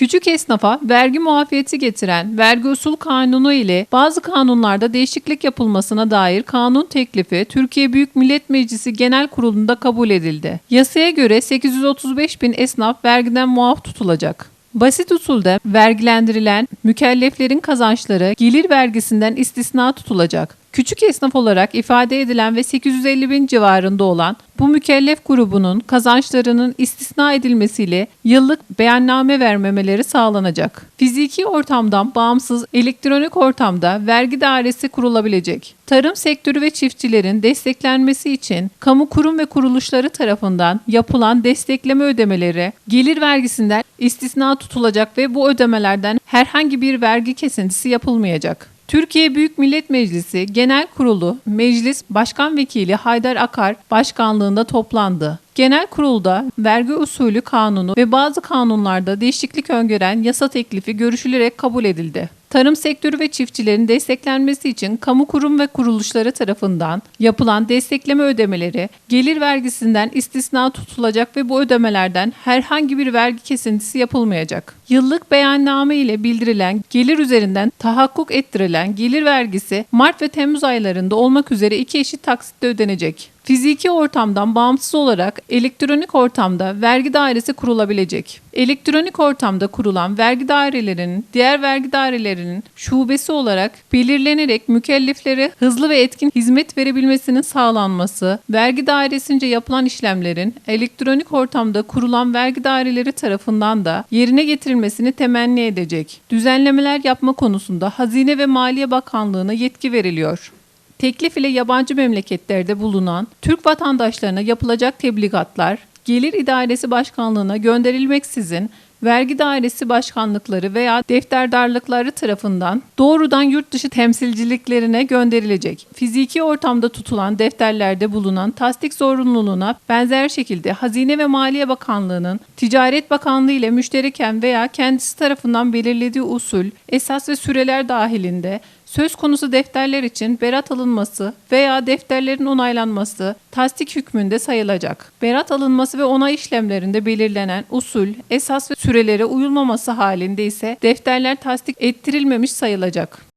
Küçük esnafa vergi muafiyeti getiren vergi usul kanunu ile bazı kanunlarda değişiklik yapılmasına dair kanun teklifi Türkiye Büyük Millet Meclisi Genel Kurulu'nda kabul edildi. Yasaya göre 835 bin esnaf vergiden muaf tutulacak. Basit usulde vergilendirilen mükelleflerin kazançları gelir vergisinden istisna tutulacak. Küçük esnaf olarak ifade edilen ve 850 bin civarında olan bu mükellef grubunun kazançlarının istisna edilmesiyle yıllık beyanname vermemeleri sağlanacak. Fiziki ortamdan bağımsız elektronik ortamda vergi dairesi kurulabilecek. Tarım sektörü ve çiftçilerin desteklenmesi için kamu kurum ve kuruluşları tarafından yapılan destekleme ödemeleri gelir vergisinden istisna tutulacak ve bu ödemelerden herhangi bir vergi kesintisi yapılmayacak. Türkiye Büyük Millet Meclisi Genel Kurulu Meclis Başkan Vekili Haydar Akar başkanlığında toplandı. Genel kurulda vergi usulü kanunu ve bazı kanunlarda değişiklik öngören yasa teklifi görüşülerek kabul edildi. Tarım sektörü ve çiftçilerin desteklenmesi için kamu kurum ve kuruluşları tarafından yapılan destekleme ödemeleri gelir vergisinden istisna tutulacak ve bu ödemelerden herhangi bir vergi kesintisi yapılmayacak. Yıllık beyanname ile bildirilen gelir üzerinden tahakkuk ettirilen gelir vergisi Mart ve Temmuz aylarında olmak üzere iki eşit taksitte ödenecek. Fiziki ortamdan bağımsız olarak elektronik ortamda vergi dairesi kurulabilecek. Elektronik ortamda kurulan vergi dairelerinin diğer vergi dairelerinin şubesi olarak belirlenerek mükelleflere hızlı ve etkin hizmet verebilmesinin sağlanması, vergi dairesince yapılan işlemlerin elektronik ortamda kurulan vergi daireleri tarafından da yerine getirilmesini temenni edecek. Düzenlemeler yapma konusunda Hazine ve Maliye Bakanlığı'na yetki veriliyor. Teklif ile yabancı memleketlerde bulunan Türk vatandaşlarına yapılacak tebligatlar Gelir İdaresi Başkanlığı'na gönderilmeksizin vergi dairesi başkanlıkları veya defterdarlıkları tarafından doğrudan yurt dışı temsilciliklerine gönderilecek. Fiziki ortamda tutulan defterlerde bulunan tasdik zorunluluğuna benzer şekilde Hazine ve Maliye Bakanlığı'nın Ticaret Bakanlığı ile müştereken veya kendisi tarafından belirlediği usul, esas ve süreler dahilinde Söz konusu defterler için berat alınması veya defterlerin onaylanması tasdik hükmünde sayılacak. Berat alınması ve onay işlemlerinde belirlenen usul, esas ve sürelere uyulmaması halinde ise defterler tasdik ettirilmemiş sayılacak.